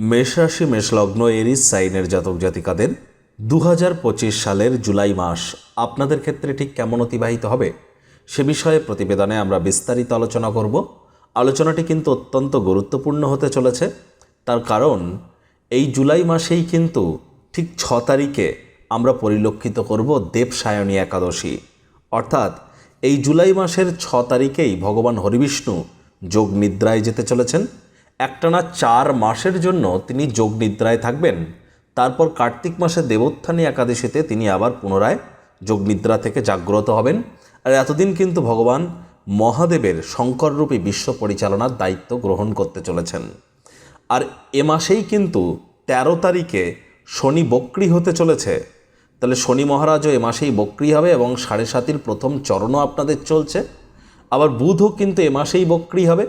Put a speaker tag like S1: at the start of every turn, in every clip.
S1: মেষ রাশি মেষলগ্ন এরিস সাইনের জাতক জাতিকাদের দু হাজার পঁচিশ সালের জুলাই মাস আপনাদের ক্ষেত্রে ঠিক কেমন অতিবাহিত হবে? সে বিষয়ে প্রতিবেদনে আমরা বিস্তারিত আলোচনা করব। আলোচনাটি কিন্তু অত্যন্ত গুরুত্বপূর্ণ হতে চলেছে। তার কারণ, এই জুলাই মাসেই কিন্তু ঠিক ছ তারিখে আমরা পরিলক্ষিত করব দেবসায়নী একাদশী। অর্থাৎ এই জুলাই মাসের ছ তারিখেই ভগবান হরিবিষ্ণু যোগ নিদ্রায় যেতে চলেছেন। একটানা চার মাসের জন্য তিনি যোগ নিদ্রায় থাকবেন। তারপর কার্তিক মাসে দেবোত্থানী একাদশীতে তিনি আবার পুনরায় যোগ নিদ্রা থেকে জাগ্রত হবেন। আর এতদিন কিন্তু ভগবান মহাদেবের শঙ্কররূপী বিশ্ব পরিচালনার দায়িত্ব গ্রহণ করতে চলেছেন। আর এ মাসেই কিন্তু ১৩ তারিখে শনি বক্রি হতে চলেছে। তাহলে শনি মহারাজও এ মাসেই বক্রি হবে এবং সাড়ে সাতির প্রথম চরণও আপনাদের চলছে। আবার বুধও কিন্তু এ মাসেই বক্রি হবে।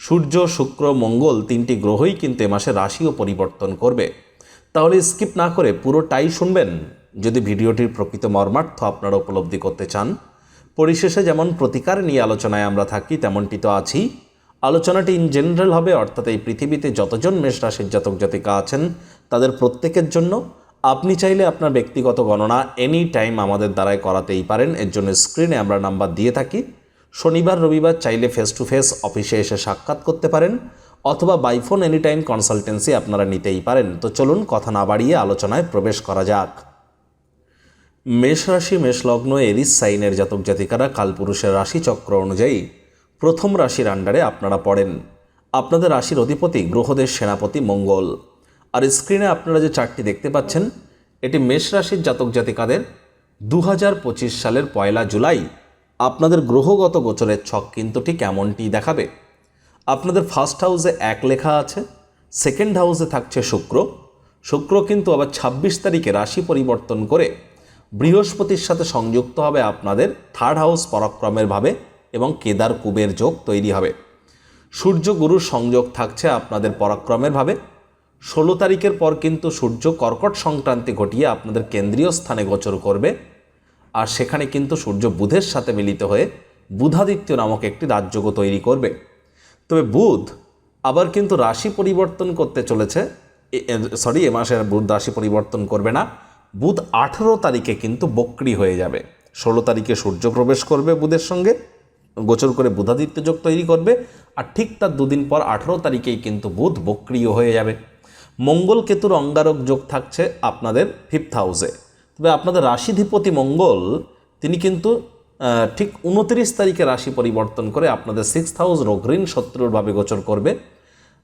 S1: সূর্য, শুক্র, মঙ্গল তিনটি গ্রহই কিন্তু এ মাসে রাশিও পরিবর্তন করবে। তাহলে স্কিপ না করে পুরোটাই শুনবেন। যদি ভিডিওটির প্রকৃত মর্মার্থ আপনারা উপলব্ধি করতে চান, পরিশেষে যেমন প্রতিকার নিয়ে আলোচনায় আমরা থাকি, তেমনটি তো আছি আলোচনাটি ইন জেনারেল হবে, অর্থাৎ এই পৃথিবীতে যতজন মেষ রাশির জাতক জাতিকা আছেন, তাদের প্রত্যেকের জন্য। আপনি চাইলে আপনার ব্যক্তিগত গণনা এনি টাইম আমাদের দ্বারাই করাতেই পারেন। এর জন্য স্ক্রিনে আমরা নাম্বার দিয়ে থাকি। শনিবার, রবিবার চাইলে ফেস টু ফেস অফিসে এসে সাক্ষাৎ করতে পারেন অথবা বাইফোন এনি টাইম কনসালটেন্সি আপনারা নিতেই পারেন। তো চলুন কথা না বাড়িয়ে আলোচনায় প্রবেশ করা যাক। মেষ রাশি মেষলগ্ন এরিস সাইনের জাতক জাতিকারা কালপুরুষের রাশিচক্র অনুযায়ী প্রথম রাশির আন্ডারে আপনারা পড়েন। আপনাদের রাশির অধিপতি গ্রহদের সেনাপতি মঙ্গল। আর স্ক্রিনে আপনারা যে চারটি দেখতে পাচ্ছেন, এটি মেষ রাশির জাতক জাতিকাদের দু সালের পয়লা জুলাই আপনাদের গ্রহগত গোচরের ছক কিন্তু ঠিক এমনটি দেখাবে। আপনাদের ফার্স্ট হাউসে এক লেখা আছে সেকেন্ড হাউসে থাকছে শুক্র। শুক্র কিন্তু আবার ছাব্বিশ তারিখে রাশি পরিবর্তন করে বৃহস্পতির সাথে সংযুক্ত হবে আপনাদের থার্ড হাউস পরাক্রমের ভাবে এবং কেদার কুবের যোগ তৈরি হবে। সূর্য গুরুর সংযোগ থাকছে আপনাদের পরাক্রমের ভাবে। ষোলো তারিখের পর কিন্তু সূর্য কর্কট সংক্রান্তি ঘটিয়ে আপনাদের কেন্দ্রীয় স্থানে গোচর করবে। আর সেখানে কিন্তু সূর্য বুধের সাথে মিলিত হয়ে বুধাদিত্য নামক একটি রাজযোগ তৈরি করবে। তবে বুধ আবার কিন্তু রাশি পরিবর্তন করতে চলেছে। সরি এ মাসে বুধ রাশি পরিবর্তন করবে না। বুধ আঠেরো তারিখে কিন্তু বক্রি হয়ে যাবে। ষোলো তারিখে সূর্য প্রবেশ করবে বুধের সঙ্গে। গোচর করে বুধাদিত্য যোগ তৈরি করবে। আর ঠিক তার দুদিন পর আঠেরো তারিখেই কিন্তু বুধ বক্রিয় হয়ে যাবে। মঙ্গল কেতুর অঙ্গারক যোগ থাকছে আপনাদের ফিফথ হাউসে তবে আপনাদের রাশিধিপতি মঙ্গল, তিনি কিন্তু ঠিক উনত্রিশ তারিখে রাশি পরিবর্তন করে আপনাদের সিক্স হাউস রোগঋণ শত্রুরভাবে গোচর করবে।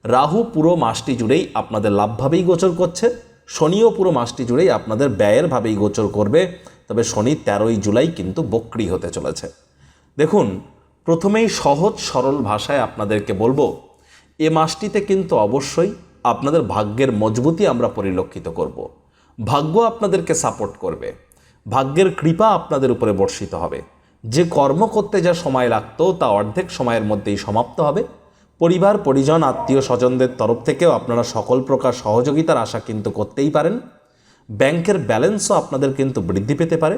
S1: রাহু পুরো মাসটি জুড়েই আপনাদের লাভভাবেই গোচর করছে। শনিও পুরো মাসটি জুড়েই আপনাদের ব্যয়ের ভাবেই গোচর করবে। তবে শনি তেরোই জুলাই কিন্তু বক্রি হতে চলেছে। দেখুন, প্রথমেই সহজ সরল ভাষায় আপনাদেরকে বলব, এ মাসটিতে কিন্তু অবশ্যই আপনাদের ভাগ্যের মজবুতি আমরা পরিলক্ষিত করব। ভাগ্য আপনাদেরকে সাপোর্ট করবে। ভাগ্যের কৃপা আপনাদের উপরে বর্ষিত হবে। যে কর্ম করতে যা সময় লাগতো, তা অর্ধেক সময়ের মধ্যেই সমাপ্ত হবে। পরিবার, পরিজন, আত্মীয় স্বজনদের তরফ থেকেও আপনারা সকল প্রকার সহযোগিতার আশা কিন্তু করতেই পারেন। ব্যাংকের ব্যালেন্সও আপনাদের কিন্তু বৃদ্ধি পেতে পারে।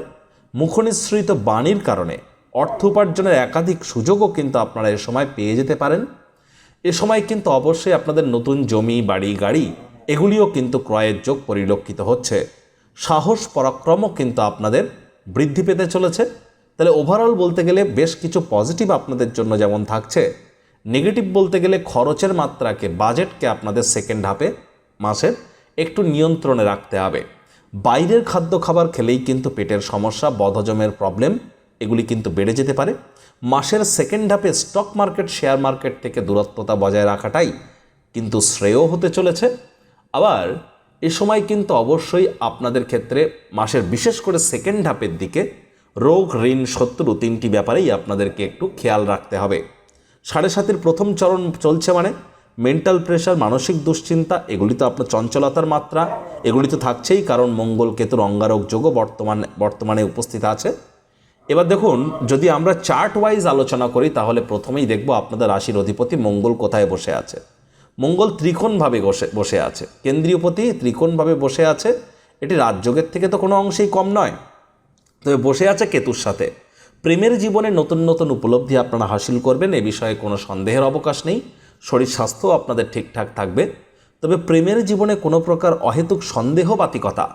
S1: মুখনিসৃত বাণীর কারণে অর্থ উপার্জনের একাধিক সুযোগও কিন্তু আপনারা এ সময় পেয়ে যেতে পারেন। এ সময় কিন্তু অবশ্যই আপনাদের নতুন জমি, বাড়ি, গাড়ি এগুলিও কিন্তু ক্রয়ের যোগ পরিলক্ষিত হচ্ছে। সাহস পরাক্রমও কিন্তু আপনাদের বৃদ্ধি পেতে চলেছে। তাহলে ওভারঅল বলতে গেলে বেশ কিছু পজিটিভ আপনাদের জন্য যেমন থাকছে। নেগেটিভ বলতে গেলে খরচের মাত্রাকে বাজেটকে আপনাদের সেকেন্ড হাফে মাসের একটু নিয়ন্ত্রণে রাখতে হবে। বাইরের খাদ্য খাবার খেলেই কিন্তু পেটের সমস্যা, বদহজমের প্রবলেম এগুলি কিন্তু বেড়ে যেতে পারে। মাসের সেকেন্ড হাফে স্টক মার্কেট শেয়ার মার্কেট থেকে দূরত্বতা বজায় রাখাটাই কিন্তু শ্রেয় হতে চলেছে। আবার এ সময় কিন্তু অবশ্যই আপনাদের ক্ষেত্রে মাসের বিশেষ করে সেকেন্ড হাফের দিকে রোগ, ঋণ, শত্রু তিনটি ব্যাপারেই আপনাদেরকে একটু খেয়াল রাখতে হবে। সাড়ে সাতের প্রথম চরণ চলছে মানে মেন্টাল প্রেশার মানসিক দুশ্চিন্তা, এগুলি তো আপনার চঞ্চলতার মাত্রা, এগুলি তো থাকছেই কারণ মঙ্গল কেতুর অঙ্গারক যোগও বর্তমান, বর্তমানে উপস্থিত আছে। এবার দেখুন, যদি আমরা চার্ট ওয়াইজ আলোচনা করি তাহলে প্রথমেই দেখব আপনাদের রাশির অধিপতি মঙ্গল কোথায় বসে আছে। মঙ্গল ত্রিকোণভাবে বসে বসে আছে। কেন্দ্রীয় পতি ত্রিকোণভাবে বসে আছে। এটি রাজযোগের থেকে তো কোনো অংশেই কম নয়। তবে বসে আছে কেতুর সাথে। প্রেমের জীবনে নতুন নতুন উপলব্ধি আপনারা হাসিল করবেন, এ বিষয়ে কোনো সন্দেহের অবকাশ নেই। শরীর স্বাস্থ্য আপনাদের ঠিকঠাক থাকবে। তবে প্রেমের জীবনে কোনো প্রকার অহেতুক সন্দেহবাতিকতা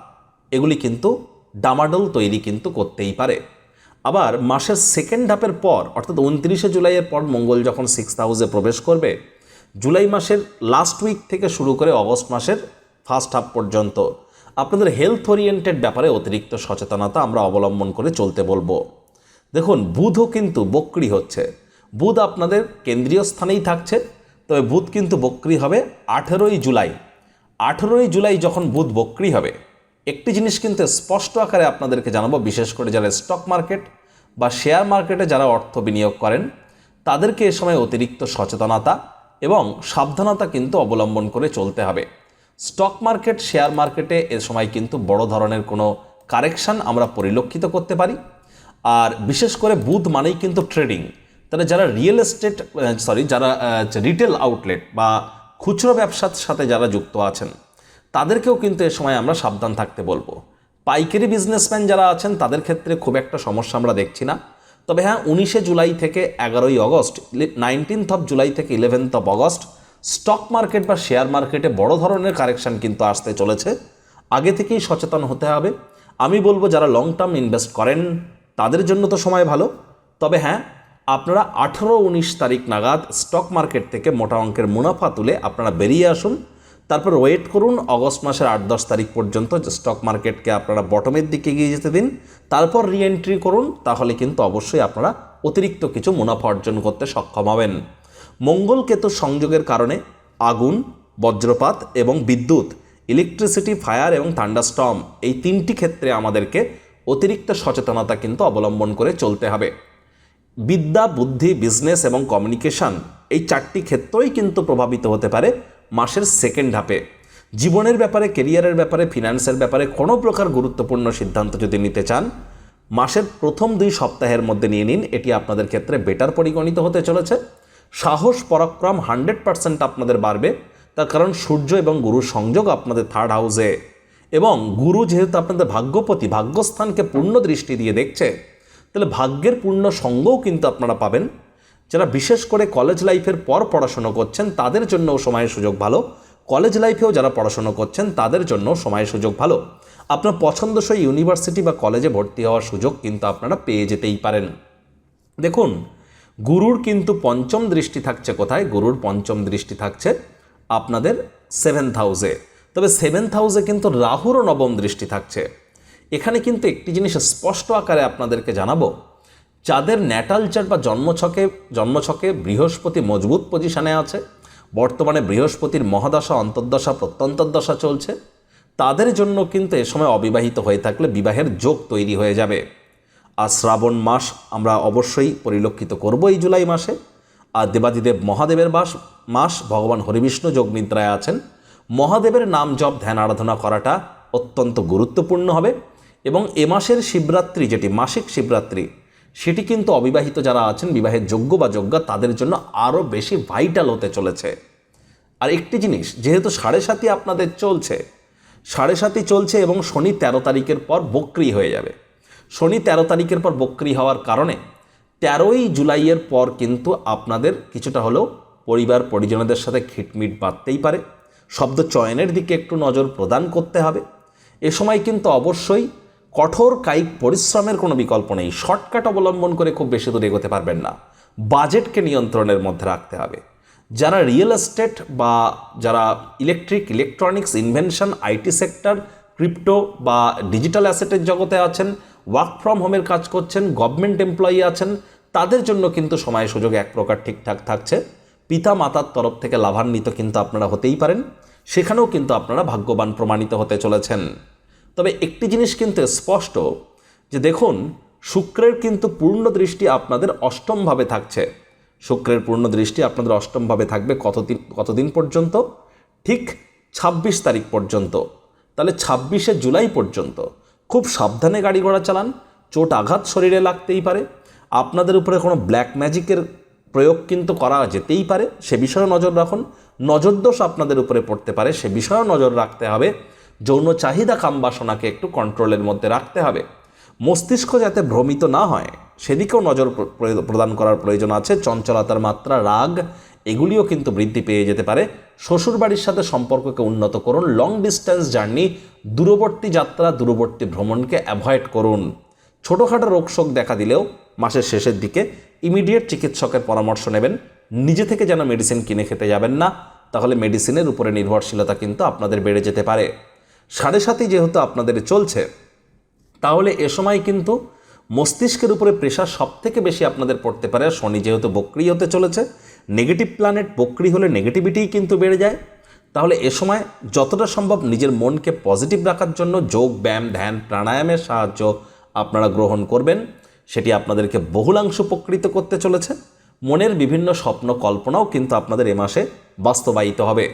S1: এগুলি কিন্তু ডামাডোল তৈরি কিন্তু করতেই পারে। আবার মাসের সেকেন্ড হাফের পর, অর্থাৎ উনত্রিশে জুলাইয়ের পর মঙ্গল যখন সিক্স হাউসে প্রবেশ করবে জুলাই মাসের লাস্ট উইক থেকে শুরু করে অগস্ট মাসের ফার্স্ট হাফ পর্যন্ত আপনাদের হেলথ ওরিয়েন্টেড ব্যাপারে অতিরিক্ত সচেতনতা আমরা অবলম্বন করে চলতে বলব। দেখুন, বুধও কিন্তু বক্রি হচ্ছে। বুধ আপনাদের কেন্দ্রীয় স্থানেই থাকছে, তবে বুধ কিন্তু বক্রি হবে আঠেরোই জুলাই। আঠেরোই জুলাই যখন বুধ বক্রি হবে, একটি জিনিস কিন্তু স্পষ্ট আকারে আপনাদেরকে জানাব, বিশেষ করে যারা স্টক মার্কেট বা শেয়ার মার্কেটে যারা অর্থ বিনিয়োগ করেন, তাদেরকে এ সময় অতিরিক্ত সচেতনতা এবং সাবধানতা কিন্তু অবলম্বন করে চলতে হবে। স্টক মার্কেট, শেয়ার মার্কেটে এ সময় কিন্তু বড় ধরনের কোনো কারেকশন আমরা পরিলক্ষিত করতে পারি। আর বিশেষ করে বুধ মানেই কিন্তু ট্রেডিং। তাহলে যারা রিয়েল এস্টেট, সরি, যারা রিটেল আউটলেট বা খুচরো ব্যবসার সাথে যারা যুক্ত আছেন, তাদেরকেও কিন্তু এ সময় আমরা সাবধান থাকতে বলব। পাইকারি বিজনেসম্যান যারা আছেন, তাদের ক্ষেত্রে খুব একটা সমস্যা আমরা দেখছি না। তবে হ্যাঁ উনিশে জুলাই থেকে এগারোই অগস্ট নাইনটিন্থ অফ জুলাই থেকে eleventh of August stock market বা শেয়ার মার্কেটে বড় ধরনের কারেকশন কিন্তু আসতে চলেছে। আগে থেকেই সচেতন হতে হবে। আমি বলব, যারা লং টার্ম ইনভেস্ট করেন, তাদের জন্য তো সময় ভালো। তবে হ্যাঁ আপনারা আঠেরো উনিশ তারিখ নাগাদ স্টক মার্কেট থেকে মোটা অঙ্কের মুনাফা তুলে আপনারা বেরিয়ে আসুন। তারপর ওয়েট করুন অগস্ট মাসের আট দশ তারিখ পর্যন্ত স্টক মার্কেটকে আপনারা বটমের দিকে এগিয়ে যেতে দিন। তারপর রিএন্ট্রি করুন, তাহলে কিন্তু অবশ্যই আপনারা অতিরিক্ত কিছু মুনাফা অর্জন করতে সক্ষম হবেন। মঙ্গল কেতু সংযোগের কারণে আগুন, বজ্রপাত এবং বিদ্যুৎ ইলেকট্রিসিটি ফায়ার এবং থান্ডারস্টর্ম এই তিনটি ক্ষেত্রে আমাদেরকে অতিরিক্ত সচেতনতা কিন্তু অবলম্বন করে চলতে হবে। বিদ্যা, বুদ্ধি বিজনেস এবং কমিউনিকেশন এই চারটি ক্ষেত্রই কিন্তু প্রভাবিত হতে পারে মাসের সেকেন্ড হাফে জীবনের ব্যাপারে কেরিয়ারের ব্যাপারে ফিনান্সের ব্যাপারে কোনো প্রকার গুরুত্বপূর্ণ সিদ্ধান্ত যদি নিতে চান, মাসের প্রথম দুই সপ্তাহের মধ্যে নিয়ে নিন। এটি আপনাদের ক্ষেত্রে বেটার পরিগণিত হতে চলেছে। সাহস, পরাক্রম হান্ড্রেড পার্সেন্ট আপনাদের বাড়বে। তার কারণ সূর্য এবং গুরুর সংযোগ আপনাদের থার্ড হাউসে এবং গুরু যেহেতু আপনাদের ভাগ্যপতি, ভাগ্যস্থানকে পূর্ণ দৃষ্টি দিয়ে দেখছে, তাহলে ভাগ্যের পূর্ণ সঙ্গও কিন্তু আপনারা পাবেন। যারা বিশেষ করে কলেজ লাইফের পর পড়াশোনা করছেন, তাদের জন্যও সময়ের সুযোগ ভালো। কলেজ লাইফেও যারা পড়াশোনা করছেন, তাদের জন্য সময়ের সুযোগ ভালো। আপনার পছন্দসই ইউনিভার্সিটি বা কলেজে ভর্তি হওয়ার সুযোগ কিন্তু আপনারা পেয়ে যেতেই পারেন। দেখুন, গুরুর কিন্তু পঞ্চম দৃষ্টি থাকছে কোথায়? গুরুর পঞ্চম দৃষ্টি থাকছে আপনাদের সেভেন্থ হাউসে তবে সেভেন্থ হাউসে কিন্তু রাহুরও নবম দৃষ্টি থাকছে। এখানে কিন্তু একটি জিনিস স্পষ্ট আকারে আপনাদেরকে জানাব। যাদের ন্যাটাল চার্ট বা জন্মছকে জন্মছকে বৃহস্পতি মজবুত পজিশনে আছে। বর্তমানে বৃহস্পতির মহাদশা, অন্তর্দশা, প্রত্যন্তর্দশা চলছে। তাদের জন্য কিন্তু এ সময় অবিবাহিত হয়ে থাকলে বিবাহের যোগ তৈরি হয়ে যাবে। আর শ্রাবণ মাস আমরা অবশ্যই পরিলক্ষিত করব এই জুলাই মাসে। আর দেবাদিদেব মহাদেবের বাস, মাস ভগবান হরিবিষ্ণু যোগ নিদ্রায় আছেন। মহাদেবের নাম জপ, ধ্যান আরাধনা করাটা অত্যন্ত গুরুত্বপূর্ণ হবে। এবং এ মাসের শিবরাত্রি, যেটি মাসিক শিবরাত্রি সেটি কিন্তু অবিবাহিত যারা আছেন, বিবাহের যোগ্য বা যোগ্যা, তাদের জন্য আরও বেশি ভাইটাল হতে চলেছে। আর একটি জিনিস, যেহেতু সাড়ে সাতই আপনাদের চলছে, সাড়ে সাতই চলছে এবং শনি তেরো তারিখের পর বক্রি হয়ে যাবে। শনি তেরো তারিখের পর বক্রি হওয়ার কারণে তেরোই জুলাইয়ের পর কিন্তু আপনাদের কিছুটা হলেও পরিবার, পরিজনদের সাথে খিটমিট বাড়তেই পারে। শব্দ চয়নের দিকে একটু নজর প্রদান করতে হবে। এ সময় কিন্তু অবশ্যই কঠোর কায়িক পরিশ্রমের কোনো বিকল্প নেই। শর্টকাট অবলম্বন করে খুব বেশি দূর এগোতে পারবেন না। বাজেটকে নিয়ন্ত্রণের মধ্যে রাখতে হবে। যারা রিয়েল এস্টেট বা যারা electric, electronics, invention, IT sector, crypto বা ডিজিটাল অ্যাসেটের জগতে আছেন, ওয়ার্ক ফ্রম হোমের কাজ করছেন, গভর্নমেন্ট এমপ্লয়ি আছেন, তাদের জন্য কিন্তু সময় সুযোগ এক প্রকার ঠিকঠাক থাকছে। পিতা মাতার তরফ থেকে লাভান্বিত কিন্তু আপনারা হতেই পারেন। সেখানেও কিন্তু আপনারা ভাগ্যবান প্রমাণিত হতে চলেছেন। তবে একটি জিনিস কিন্তু স্পষ্ট, যে দেখুন, শুক্রের কিন্তু পূর্ণ দৃষ্টি আপনাদের অষ্টমভাবে থাকছে। শুক্রের পূর্ণ দৃষ্টি আপনাদের অষ্টমভাবে থাকবে কতদিন কতদিন পর্যন্ত? ঠিক ছাব্বিশ তারিখ পর্যন্ত। তাহলে ছাব্বিশে জুলাই পর্যন্ত। খুব সাবধানে গাড়ি ঘোড়া চালান, চোট আঘাত শরীরে লাগতেই পারে। আপনাদের উপরে কোনো ব্ল্যাক ম্যাজিকের প্রয়োগ কিন্তু করা যেতেই পারে, সে বিষয়েও নজর রাখুন। নজরদোষ আপনাদের উপরে পড়তে পারে, সে বিষয়েও নজর রাখতে হবে। যৌন চাহিদা কাম কামবাসনাকে একটু কন্ট্রোলের মধ্যে রাখতে হবে। মস্তিষ্ক যাতে ভ্রমিত না হয়, সেদিকেও নজর প্রদান করার প্রয়োজন আছে। চঞ্চলতার মাত্রা, রাগ, এগুলিও কিন্তু বৃদ্ধি পেয়ে যেতে পারে। শ্বশুরবাড়ির সাথে সম্পর্ককে উন্নত করুন। লং ডিস্টেন্স জার্নি দূরবর্তী যাত্রা, দূরবর্তী ভ্রমণকে অ্যাভয়েড করুন। ছোটোখাটো রোগশোক দেখা দিলেও মাসের শেষের দিকে ইমিডিয়েট চিকিৎসকের পরামর্শ নেবেন। নিজে থেকে যেন মেডিসিন কিনে খেতে যাবেন না, তাহলে মেডিসিনের উপরে নির্ভরশীলতা কিন্তু আপনাদের বেড়ে যেতে পারে। সাড়ে সাথে যেহেতু আপনাদের চলছে, তাহলে এ সময় কিন্তু মস্তিষ্কের উপরে প্রেশার সব থেকে বেশি আপনাদের পড়তে পারে। শনি যেহেতু বক্রি হতে চলেছে নেগেটিভ প্ল্যানেট বক্রি হলে নেগেটিভিটিই কিন্তু বেড়ে যায়। তাহলে এ সময় যতটা সম্ভব নিজের মনকে পজিটিভ রাখার জন্য যোগ, ব্যায়াম, ধ্যান, প্রাণায়ামের সাহায্য আপনারা গ্রহণ করবেন। সেটি আপনাদেরকে বহুলাংশ উপকৃত করতে চলেছে। মনের বিভিন্ন স্বপ্ন কল্পনাও কিন্তু আপনাদের এ মাসে বাস্তবায়িত হবে।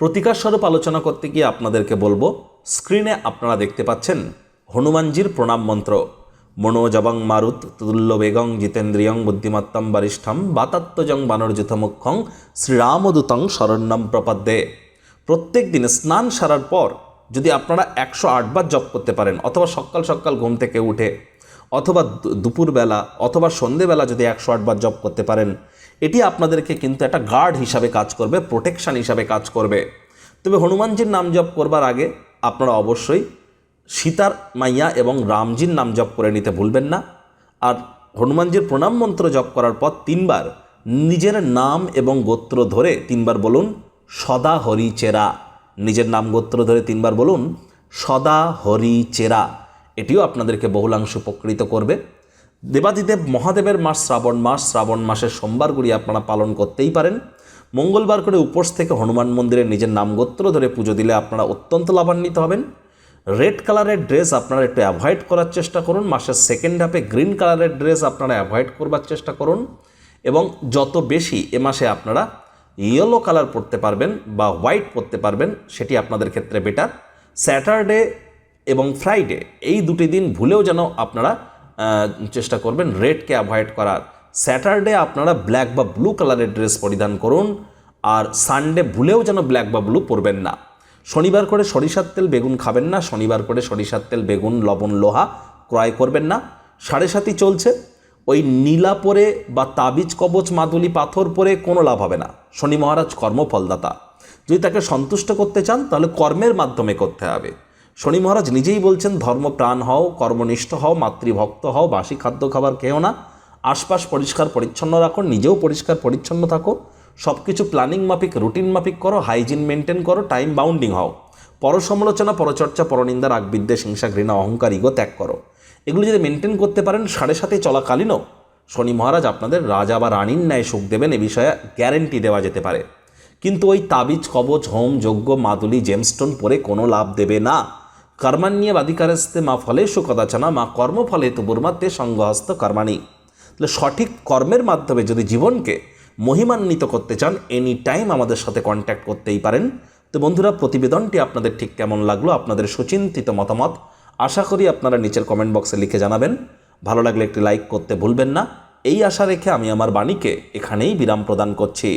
S1: প্রতিকার স্বরূপ আলোচনা করতে গিয়ে আপনাদেরকে বলব, স্ক্রিনে আপনারা দেখতে পাচ্ছেন হনুমানজির প্রণাম মন্ত্র। মনোজবং মারুত তুল্য বেগং জিতেন্দ্রিয়ং বুদ্ধিমত্তম বরিষ্ঠম বাতাত্মজং বানরযুথমুখং শ্রীরামদূতং শরণ্যম প্রপদ্যে। প্রত্যেক দিন স্নান সারার পর যদি আপনারা একশো আটবার জপ করতে পারেন, অথবা সকাল সকাল ঘুম থেকে উঠে, অথবা দুপুরবেলা, অথবা সন্ধেবেলা যদি একশো আটবার জপ করতে পারেন এটি আপনাদেরকে কিন্তু একটা গার্ড হিসাবে কাজ করবে প্রোটেকশান হিসাবে কাজ করবে। তবে হনুমানজির নাম জপ করবার আগে আপনারা অবশ্যই সীতার মাইয়া এবং রামজির নাম জপ করে নিতে ভুলবেন না। আর হনুমানজির প্রণাম মন্ত্র জপ করার পর তিনবার নিজের নাম এবং গোত্র ধরে তিনবার বলুন, সদা হরি চেরা। নিজের নাম গোত্র ধরে তিনবার বলুন, সদা হরি চেরা। এটিও আপনাদেরকে বহুলাংশ উপকৃত করবে। দেবাদিদেব মহাদেবের মাস, শ্রাবণ মাস, শ্রাবণ মাসের সোমবারগুলি আপনারা পালন করতেই পারেন। মঙ্গলবার করে উপোস থেকে হনুমান মন্দিরে নিজের নাম গোত্র ধরে পুজো দিলে আপনারা অত্যন্ত লাভান্বিত হবেন। রেড কালারের ড্রেস আপনারা একটু অ্যাভয়েড করার চেষ্টা করুন। মাসের সেকেন্ড হাফে গ্রিন কালারের ড্রেস আপনারা অ্যাভয়েড করবার চেষ্টা করুন এবং যত বেশি এ মাসে আপনারা ইয়েলো কালার পরতে পারবেন বা হোয়াইট পরতে পারবেন, সেটি আপনাদের ক্ষেত্রে বেটার। স্যাটারডে এবং ফ্রাইডে এই দুটি দিন ভুলেও যেন আপনারা চেষ্টা করবেন রেডকে অ্যাভয়েড করার। স্যাটারডে আপনারা ব্ল্যাক বা ব্লু কালারের ড্রেস পরিধান করুন, আর সানডে ভুলেও যেন ব্ল্যাক বা ব্লু পরবেন না। শনিবার করে সরিষার তেল বেগুন খাবেন না, শনিবার করে সরিষার তেল, বেগুন, লবণ, লোহা ক্রয় করবেন না। সাড়ে সাতই চলছে। ওই নীলা পরে বা তাবিজ, কবচ, মাদুলি, পাথর পরে কোনো লাভ হবে না। শনি মহারাজ কর্মফলদাতা। যদি তাকে সন্তুষ্ট করতে চান, তাহলে কর্মের মাধ্যমে করতে হবে। শনি মহারাজ নিজেই বলছেন ধর্মপ্রাণ হও, কর্মনিষ্ঠ হও, মাতৃভক্ত হও, বাসি খাদ্য খাবার খেও না। আশপাশ পরিষ্কার পরিচ্ছন্ন রাখো, নিজেও পরিষ্কার পরিচ্ছন্ন থাকো। সব কিছু প্ল্যানিং মাফিক, রুটিন মাফিক করো, হাইজিন মেনটেন করো, টাইম বাউন্ডিং হও। পরসমালোচনা, পরচর্চা, পরনিন্দা, রাগবিদ্বেষ, হিংসা, ঘৃণা, অহংকার, ইগো ত্যাগ করো। এগুলো যদি মেনটেন করতে পারেন, সাড়ে সাথে চলাকালীনও শনি মহারাজ আপনাদের রাজা বা রানীর ন্যায় সুখ দেবেন, এ বিষয়ে গ্যারেন্টি দেওয়া যেতে পারে। কিন্তু ওই তাবিজ, কবচ, হোম, যজ্ঞ, মাদুলি জেমস্টোন পরে কোনো লাভ দেবে না। কর্মান্যে বাদিকারস্তে মা ফলেষু কদাচনা, মা কর্মফলে তু বুর্মাতে সঙ্গহস্ত কর্মাণী। তাহলে সঠিক কর্মের মাধ্যমে যদি জীবনকে মহিমান্বিত করতে চান এনি টাইম আমাদের সাথে কন্ট্যাক্ট করতেই পারেন। তো বন্ধুরা, প্রতিবেদনটি আপনাদের ঠিক কেমন লাগল, আপনাদের সুচিন্তিত মতামত, আশা করি আপনারা নিচের কমেন্ট বক্সে লিখে জানাবেন। ভালো লাগলে একটি লাইক করতে ভুলবেন না। এই আশা রেখে আমি আমার বাণীকে এখানেই বিরাম প্রদান করছি।